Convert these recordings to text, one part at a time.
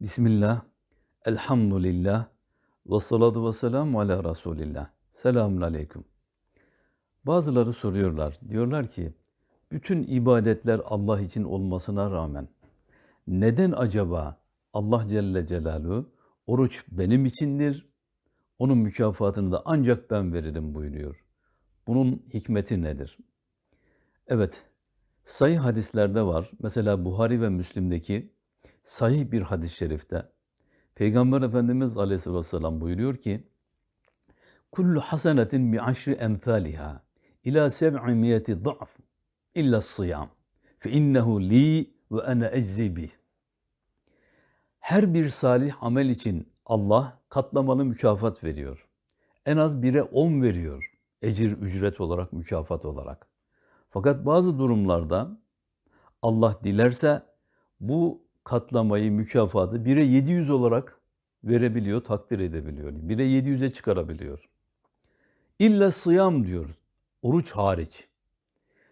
Bismillah, elhamdülillah, ve salatu ve selamu ala Resulillah. Selamun aleyküm. Bazıları soruyorlar, diyorlar ki, bütün ibadetler Allah için olmasına rağmen, neden acaba Allah Celle Celaluhu, oruç benim içindir, onun mükafatını da ancak ben veririm buyuruyor. Bunun hikmeti nedir? Evet, sayı hadislerde var. Mesela Buhari ve Müslim'deki sahih bir hadis-i şerifte Peygamber Efendimiz Aleyhisselatü Vesselam buyuruyor ki Kullu hasenetin bi aşri emthaliha ila seb'i miyeti da'f illa sıyam fe innehu li ve ene eczi bih. Her bir salih amel için Allah katlamalı mükafat veriyor. En az bire on veriyor. Ecir, ücret olarak, mükafat olarak. Fakat bazı durumlarda Allah dilerse bu katlamayı, mükafatı 1'e 700 olarak verebiliyor, takdir edebiliyor. 1'e 700'e çıkarabiliyor. İlla sıyam diyor, oruç hariç.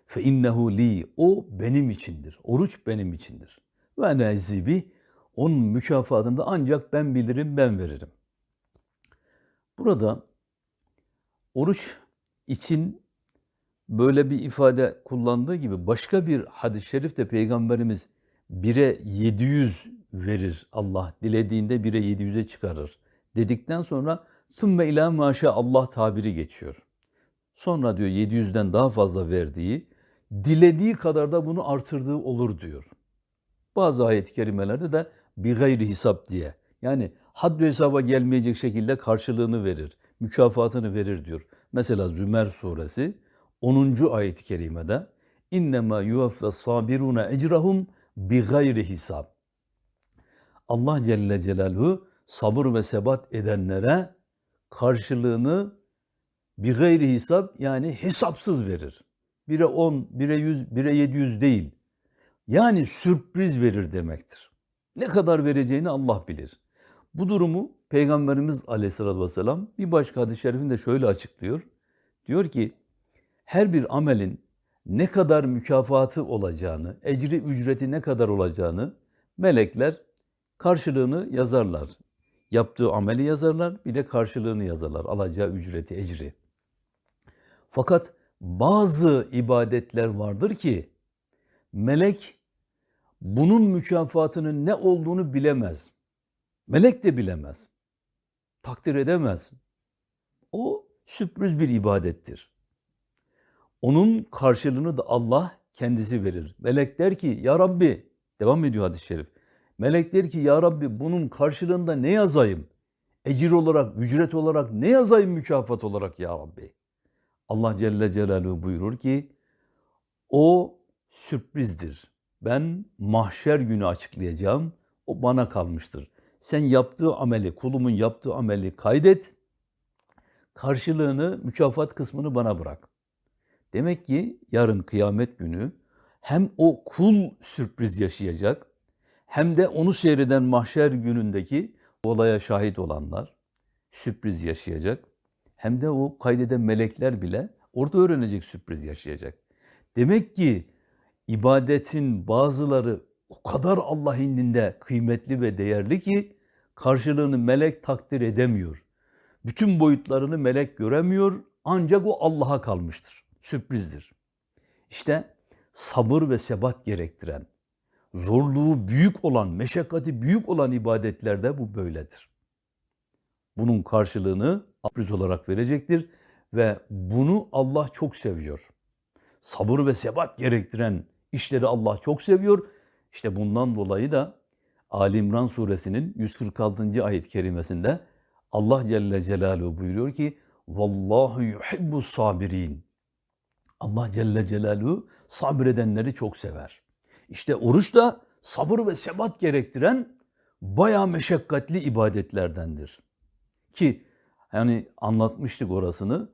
Fe innehu li, o benim içindir. Oruç benim içindir. Ve nezibi, onun mükafatını da ancak ben bilirim, ben veririm. Burada oruç için böyle bir ifade kullandığı gibi başka bir hadis-i şerifte Peygamberimiz 1'e 700 verir Allah. Dilediğinde 1'e 700'e çıkarır. Dedikten sonra sümme ilâ maşa Allah tabiri geçiyor. Sonra diyor 700'den daha fazla verdiği, dilediği kadar da bunu artırdığı olur diyor. Bazı ayet-i kerimelerde de bir gayri hesap diye. Yani haddü hesaba gelmeyecek şekilde karşılığını verir, mükafatını verir diyor. Mesela Zümer suresi 10. ayet-i kerimede innema yuvaffes sabiruna ecrahum bi gayri hisab. Allah Celle Celaluhu sabır ve sebat edenlere karşılığını bi gayri hesap yani hesapsız verir. Bire 10, bire 100, bire 700 değil. Yani sürpriz verir demektir. Ne kadar vereceğini Allah bilir. Bu durumu Peygamberimiz Aleyhisselatü Vesselam bir başka hadis-i şerifinde şöyle açıklıyor. Diyor ki her bir amelin ne kadar mükafatı olacağını, ecri ücreti ne kadar olacağını melekler karşılığını yazarlar. Yaptığı ameli yazarlar, bir de karşılığını yazarlar. Alacağı ücreti, ecri. Fakat bazı ibadetler vardır ki melek bunun mükafatının ne olduğunu bilemez. Melek de bilemez. Takdir edemez. O sürpriz bir ibadettir. Onun karşılığını da Allah kendisi verir. Melek der ki ya Rabbi, devam ediyor hadis-i şerif. Melek der ki ya Rabbi bunun karşılığında ne yazayım? Ecir olarak, ücret olarak ne yazayım mükafat olarak ya Rabbi? Allah Celle Celaluhu buyurur ki o sürprizdir. Ben mahşer günü açıklayacağım. O bana kalmıştır. Sen yaptığı ameli, kulumun yaptığı ameli kaydet. Karşılığını, mükafat kısmını bana bırak. Demek ki yarın kıyamet günü hem o kul sürpriz yaşayacak hem de onu seyreden mahşer günündeki olaya şahit olanlar sürpriz yaşayacak. Hem de o kaydeden melekler bile orada öğrenecek sürpriz yaşayacak. Demek ki ibadetin bazıları o kadar Allah indinde kıymetli ve değerli ki karşılığını melek takdir edemiyor. Bütün boyutlarını melek göremiyor ancak o Allah'a kalmıştır sürprizdir. İşte sabır ve sebat gerektiren, zorluğu büyük olan, meşakkati büyük olan ibadetlerde bu böyledir. Bunun karşılığını sürpriz olarak verecektir ve bunu Allah çok seviyor. Sabır ve sebat gerektiren işleri Allah çok seviyor. İşte bundan dolayı da Ali İmran suresinin 146. ayet-i kerimesinde Allah Celle Celaluhu buyuruyor ki Vallahu yuhibbu sabirin. Allah Celle Celaluhu sabredenleri çok sever. İşte oruç da sabır ve sebat gerektiren bayağı meşakkatli ibadetlerdendir. Ki hani anlatmıştık orasını.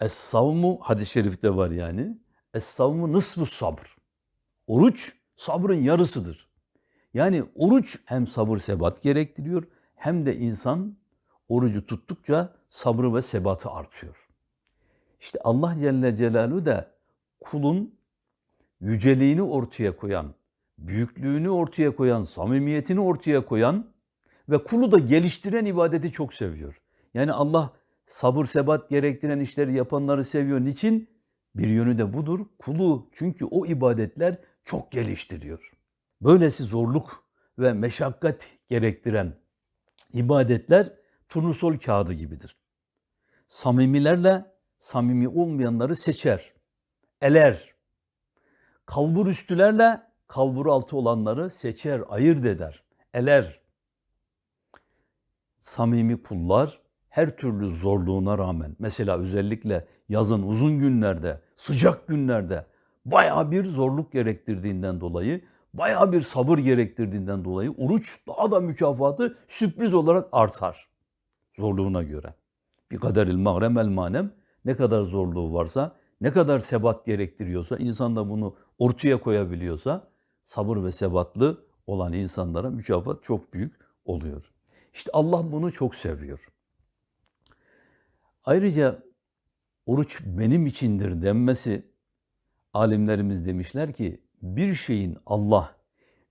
Es-savmu hadis-i şerifte var yani. Es-savmu nısfu sabr. Oruç sabrın yarısıdır. Yani oruç hem sabır sebat gerektiriyor hem de insan orucu tuttukça sabrı ve sebatı artıyor. İşte Allah Celle Celaluhu da kulun yüceliğini ortaya koyan, büyüklüğünü ortaya koyan, samimiyetini ortaya koyan ve kulu da geliştiren ibadeti çok seviyor. Yani Allah sabır sebat gerektiren işleri yapanları seviyor. Niçin? Bir yönü de budur. Kulu çünkü o ibadetler çok geliştiriyor. Böylesi zorluk ve meşakkat gerektiren ibadetler turnusol kağıdı gibidir. Samimilerle samimi olmayanları seçer, eler. Kalbur üstülerle kalbur altı olanları seçer, ayırt eder, eler. Samimi kullar her türlü zorluğuna rağmen mesela özellikle yazın uzun günlerde, sıcak günlerde bayağı bir zorluk gerektirdiğinden dolayı, bayağı bir sabır gerektirdiğinden dolayı oruç daha da mükafatı sürpriz olarak artar zorluğuna göre. Bir kaderil mağrem el manem ne kadar zorluğu varsa, ne kadar sebat gerektiriyorsa, insan da bunu ortaya koyabiliyorsa sabır ve sebatlı olan insanlara mükafat çok büyük oluyor. İşte Allah bunu çok seviyor. Ayrıca oruç benim içindir denmesi alimlerimiz demişler ki bir şeyin Allah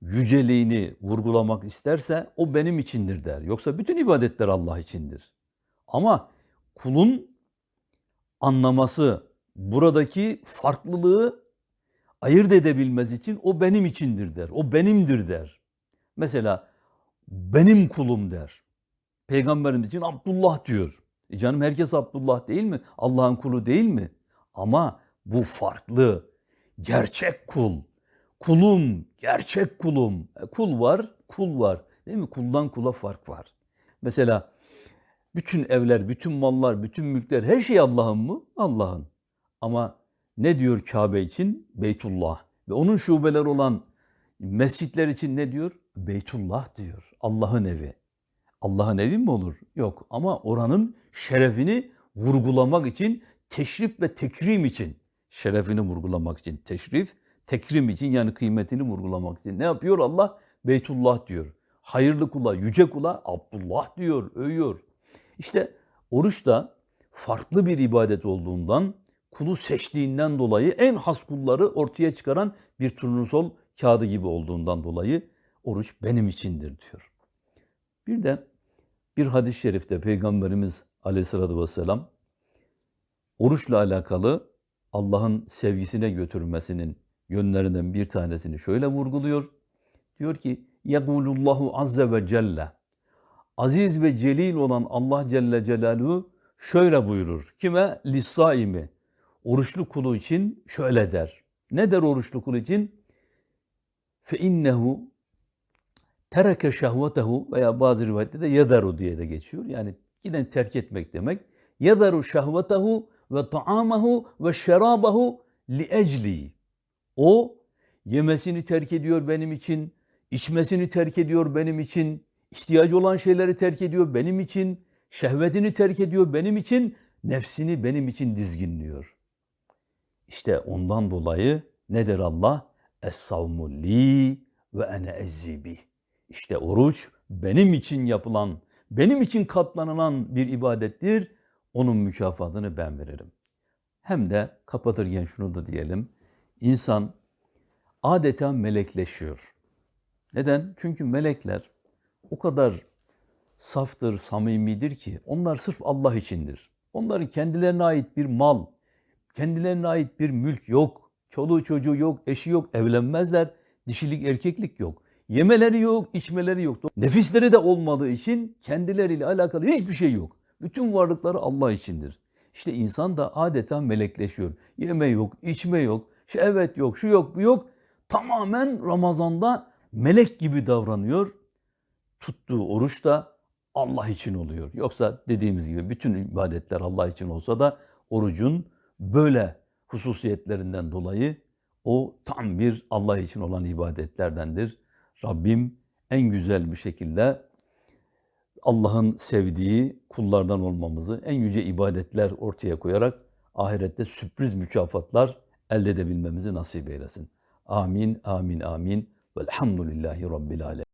yüceliğini vurgulamak isterse o benim içindir der. Yoksa bütün ibadetler Allah içindir. Ama kulun anlaması, buradaki farklılığı ayırt edebilmez için o benim içindir der. O benimdir der. Mesela benim kulum der. Peygamberimiz için Abdullah diyor. E canım herkes Abdullah değil mi? Allah'ın kulu değil mi? Ama bu farklı. Gerçek kul. Kulum, gerçek kulum. E, kul var, kul var. Değil mi? Kuldan kula fark var. Mesela bütün evler, bütün mallar, bütün mülkler her şey Allah'ın mı? Allah'ın. Ama ne diyor Kabe için? Beytullah. Ve onun şubeler olan mescitler için ne diyor? Beytullah diyor. Allah'ın evi. Allah'ın evi mi olur? Yok. Ama oranın şerefini vurgulamak için, teşrif ve tekrim için, şerefini vurgulamak için, teşrif, tekrim için yani kıymetini vurgulamak için ne yapıyor Allah? Beytullah diyor. Hayırlı kula, yüce kula Abdullah diyor, övüyor. İşte oruç da farklı bir ibadet olduğundan, kulu seçtiğinden dolayı en has kulları ortaya çıkaran bir turnusol kağıdı gibi olduğundan dolayı oruç benim içindir diyor. Bir de bir hadis-i şerifte Peygamberimiz aleyhissalatü vesselam oruçla alakalı Allah'ın sevgisine götürmesinin yönlerinden bir tanesini şöyle vurguluyor. Diyor ki يَقُولُ azze ve celle Aziz ve celil olan Allah Celle Celaluhu şöyle buyurur. Kime? Lissaimi. Oruçlu kulu için şöyle der. Ne der oruçlu kulu için? Fe innehu tereke şehvetehu veya bazı rivayette de yadaru diye de geçiyor. Yani giden terk etmek demek. Yadaru şehvetehu ve taamahu ve şerabahu li ecli. O yemesini terk ediyor benim için, içmesini terk ediyor benim için, ihtiyacı olan şeyleri terk ediyor benim için, şehvetini terk ediyor benim için, nefsini benim için dizginliyor. İşte ondan dolayı ne der Allah? Es-savmu li ve ene ezzibi. İşte oruç benim için yapılan, benim için katlanılan bir ibadettir. Onun mükafatını ben veririm. Hem de kapatırken şunu da diyelim. İnsan adeta melekleşiyor. Neden? Çünkü melekler o kadar saftır, samimidir ki onlar sırf Allah içindir. Onların kendilerine ait bir mal, kendilerine ait bir mülk yok. Çoluğu çocuğu yok, eşi yok, evlenmezler. Dişilik, erkeklik yok. Yemeleri yok, içmeleri yok. Nefisleri de olmadığı için kendileriyle alakalı hiçbir şey yok. Bütün varlıkları Allah içindir. İşte insan da adeta melekleşiyor. Yeme yok, içme yok, şehvet yok, şu yok, bu yok. Tamamen Ramazan'da melek gibi davranıyor. Tuttuğu oruç da Allah için oluyor. Yoksa dediğimiz gibi bütün ibadetler Allah için olsa da orucun böyle hususiyetlerinden dolayı o tam bir Allah için olan ibadetlerdendir. Rabbim en güzel bir şekilde Allah'ın sevdiği kullardan olmamızı, en yüce ibadetler ortaya koyarak ahirette sürpriz mükafatlar elde edebilmemizi nasip eylesin. Amin, amin, amin. Velhamdülillahi Rabbil Alemin.